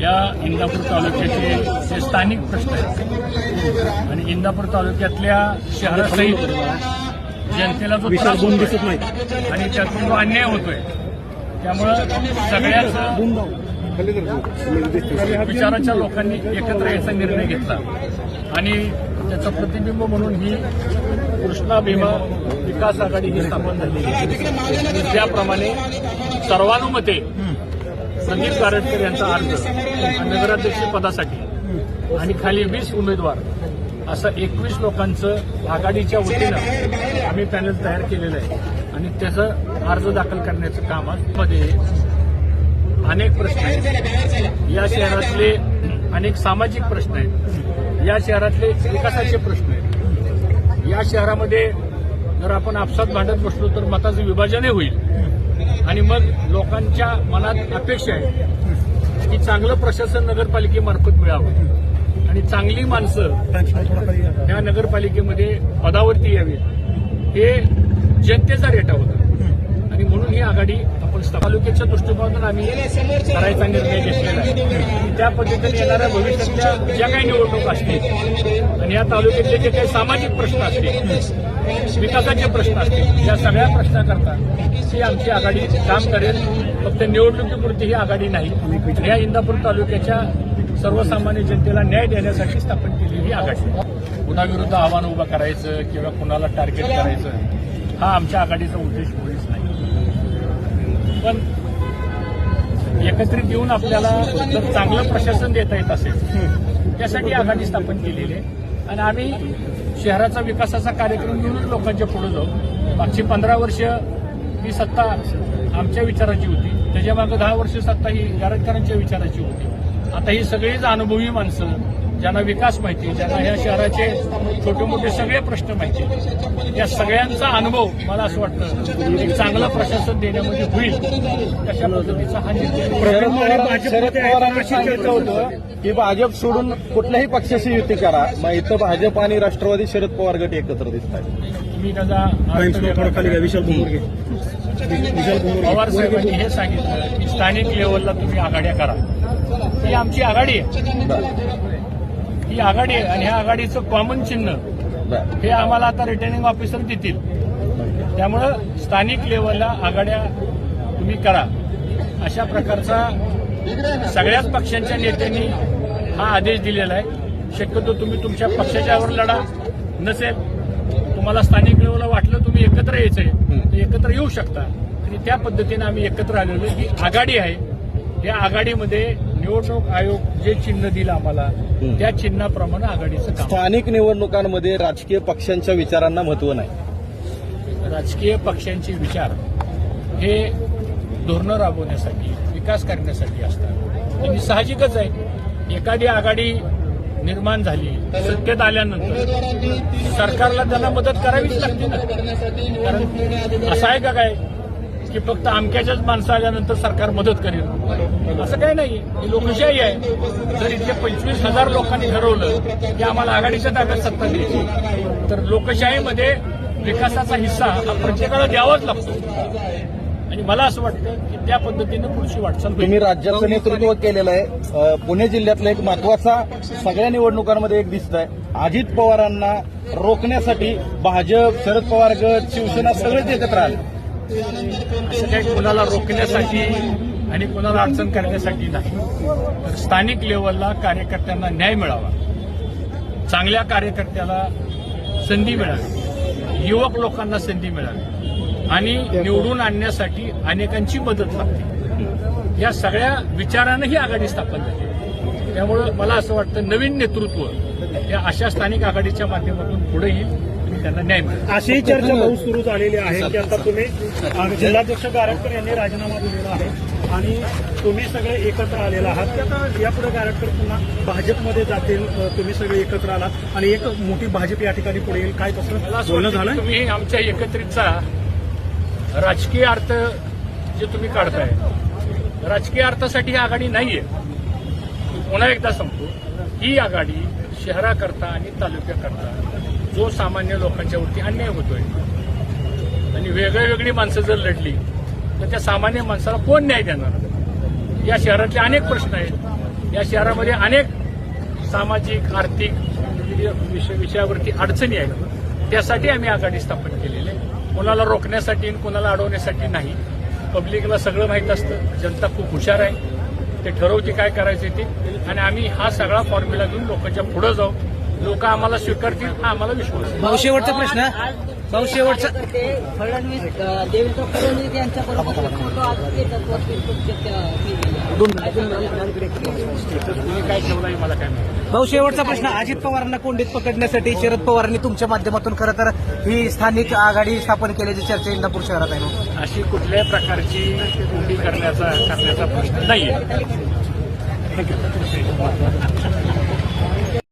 या इंदापूर तालुक्याचे जे स्थानिक प्रश्न आहेत. आणि इंदापूर तालुक्यातल्या शहरासहित जनतेला जो त्रास होतोय आणि त्यातून जो अन्याय होतोय त्यामुळं सगळ्याच विचाराच्या लोकांनी एकत्र यायचा निर्णय घेतला. आणि त्याचं प्रतिबिंब म्हणून ही कृष्णा भीमा विकास आघाडी ही स्थापन झाली त्याप्रमाणे सर्वानुमते संदीप गारटकर यांचा अर्ज नगराध्यक्ष पदासाठी आणि खाली वीस उमेदवार असं एकवीस लोकांचं आघाडीच्या वतीनं आम्ही पॅनल तयार केलेलं आहे. आणि त्याचं अर्ज दाखल करण्याचं काममध्ये अनेक प्रश्न आहेत. या शहरातले अनेक सामाजिक प्रश्न आहेत. या शहरातले विकासाचे प्रश्न आहेत. या शहरामध्ये जर आपण आपसात भांडत बसलो तर मताचं विभाजनही होईल. आणि मग लोकांच्या मनात अपेक्षा आहे की चांगलं प्रशासन नगरपालिकेमार्फत मिळावं. आणि चांगली माणसं या नगरपालिकेमध्ये पदावरती यावीत. हे जनतेचा रेटा होता. आणि म्हणून ही आघाडी आपण तालुक्याच्या दृष्टिकोनातून आम्ही करायचा निर्णय घेतलेला आहे. त्या पद्धतीने येणाऱ्या भविष्यातल्या ज्या काही निवडणूक असतील आणि या तालुक्यातले जे काही सामाजिक प्रश्न असतील विकासाचे प्रश्न असतील या सगळ्या प्रश्नाकरता ही आमची आघाडी काम करेल. फक्त निवडणुकीपुरती ही आघाडी नाही. या इंदापूर तालुक्याच्या सर्वसामान्य जनतेला न्याय देण्यासाठी स्थापन केलेली ही आघाडी. कुणाविरुद्ध आव्हान उभं करायचं किंवा कुणाला टार्गेट करायचं हा आमच्या आघाडीचा उद्देश मुळीच नाही. पण एकत्रित येऊन आपल्याला जर चांगलं प्रशासन देता येत असेल त्यासाठी आघाडी स्थापन केलेली आहे. आणि आम्ही शहराचा विकासाचा कार्यक्रम घेऊन लोकांच्या पुढे जाऊ. मागची पंधरा वर्ष ही सत्ता आमच्या विचाराची होती. त्याच्यामागे दहा वर्ष सत्ता ही गारटकरांच्या विचाराची होती. आता ही सगळीच अनुभवी माणसं ज्यांना विकास माहिती ज्यांना या शहराचे छोटे मोठे सगळे प्रश्न माहिती. या सगळ्यांचा अनुभव मला असं वाटतं एक चांगलं प्रशासन देण्यामध्ये होईल अशा पद्धतीचा हा निर्णय. शरद होतं. की भाजप सोडून कुठल्याही पक्षाशी युती करा. मग इथं भाजप आणि राष्ट्रवादी शरद पवार गट एकत्र दिसत आहेत. तुम्ही त्याचा विशाल पवार साहेबांनी हे सांगितलं की स्थानिक लेवलला तुम्ही आघाड्या करा. ही आमची आघाडी आहे. ही आघाडी आहे आणि ह्या आघाडीचं कॉमन चिन्ह हे आम्हाला आता रिटर्निंग ऑफिसर देतील. त्यामुळं स्थानिक लेवलला आघाड्या तुम्ही करा. अशा प्रकारचा सगळ्याच पक्षांच्या नेत्यांनी हा आदेश दिलेला आहे. शक्यतो तुम्ही तुमच्या पक्षाच्यावर लढा नसेल. तुम्हाला स्थानिक लेवलला वाटलं तुम्ही एकत्र यायचंय तर एकत्र येऊ शकता. आणि त्या पद्धतीने आम्ही एकत्र आलेलो. ही आघाडी आहे. या आघाडीमध्ये निवडणूक आयोग जे चिन्ह दिलं आम्हाला त्या चिन्हाप्रमाणे आघाडीचं काम स्थानिक निवडणुकांमध्ये राजकीय पक्षांच्या विचारांना महत्त्व नाही. राजकीय पक्षांचे विचार हे धोरणं राबवण्यासाठी विकास करण्यासाठी असतात. आणि साहजिकच आहे. एखादी आघाडी निर्माण झाली सत्तेत आल्यानंतर सरकारला त्यांना मदत करावीच लागते ना. कारण असं आहे का काय? की फक्त अमक्याच्याच माणसं आल्यानंतर सरकार मदत करेल. असं काही नाही. ही लोकशाही आहे. जर इथले पंचवीस हजार लोकांनी ठरवलं की आम्हाला आघाडीच्या ताब्यात सत्ता द्यायची तर लोकशाहीमध्ये विकासाचा हिस्सा हा प्रत्येकाला द्यावाच लागतो. आणि मला असं वाटतं की त्या पद्धतीनं पुढची वाटचाल तुम्ही राज्याचं नेतृत्व केलेलं आहे. पुणे जिल्ह्यातला एक महत्त्वाचा सगळ्या निवडणुकांमध्ये एक दिसत आहे अजित पवारांना रोखण्यासाठी भाजप शरद पवार गट शिवसेना सगळेच एकत्र आले. असं काही कुणाला रोखण्यासाठी आणि कुणाला अडचण करण्यासाठी नाही. तर स्थानिक लेवलला कार्यकर्त्यांना न्याय मिळावा. चांगल्या कार्यकर्त्याला संधी मिळावी. युवक लोकांना संधी मिळावी. आणि निवडून आणण्यासाठी अनेकांची मदत लागते. या सगळ्या विचारानं ही आघाडी स्थापन झाली. त्यामुळं मला असं वाटतं नवीन नेतृत्व या अशा स्थानिक आघाडीच्या माध्यमातून पुढे येईल. त्यांना न्याय मिळेल. अशीही चर्चा भाऊ सुरू झालेली आहे की आता तुम्ही जिल्हाध्यक्ष गारटकर यांनी राजीनामा दिलेला आहे आणि तुम्ही सगळे एकत्र आलेला आहात. की आता यापुढे गारटकर पुन्हा भाजपमध्ये जातील तुम्ही सगळे एकत्र आलात. आणि एक मोठी भाजप या ठिकाणी पुढे येईल. काय तसं बोलणं झालं तुम्ही आमच्या एकत्रितचा राजकीय अर्थ जे तुम्ही काढताय राजकीय अर्थासाठी ही आघाडी नाहीये. पुन्हा एकदा सांगतो ही आघाडी शहराकरता आणि तालुक्याकरता जो सामान्य लोकांच्या वरती अन्याय होतोय आणि वेगळी वेगळी माणसं जर लढली तर त्या सामान्य माणसाला कोण न्याय देणार? या शहरातले अनेक प्रश्न आहेत. या शहरामध्ये अनेक सामाजिक आर्थिक विषय विषयावरती अडचणी आहेत. त्यासाठी आम्ही आघाडी स्थापन केलेली आहे. कोणाला रोखण्यासाठी आणि कोणाला अडवण्यासाठी नाही. पब्लिकला सगळं माहीत असतं. जनता खूप हुशार आहे. ते ठरवते काय करायचे ते. आणि आम्ही हा सगळा फॉर्म्युला घेऊन लोकांच्या पुढे जाऊ. लोक आम्हाला स्वीकारतील हा आम्हाला विश्वास आहे. भाऊ शेवटचा प्रश्न. भाऊ शेवटचा ते फडणवीस अं, देवेंद्र फडणवीस यांच्याबरोबर एक फोटो आज स्टेटसवरती तुमच्या तुम्ही काय ठेवलं आहे मला काय माहिती? भाऊ शेवटचा प्रश्न. अजित पवारांना कोंडीत पकडण्यासाठी शरद पवारांनी तुमच्या माध्यमातून खरं तर ही स्थानिक आघाडी स्थापन केल्याची चर्चा इंदापूर शहरात आहे. ना. अशी कुठल्याही प्रकारची कोंडी करण्याचा करण्याचा प्रश्न नाहीये.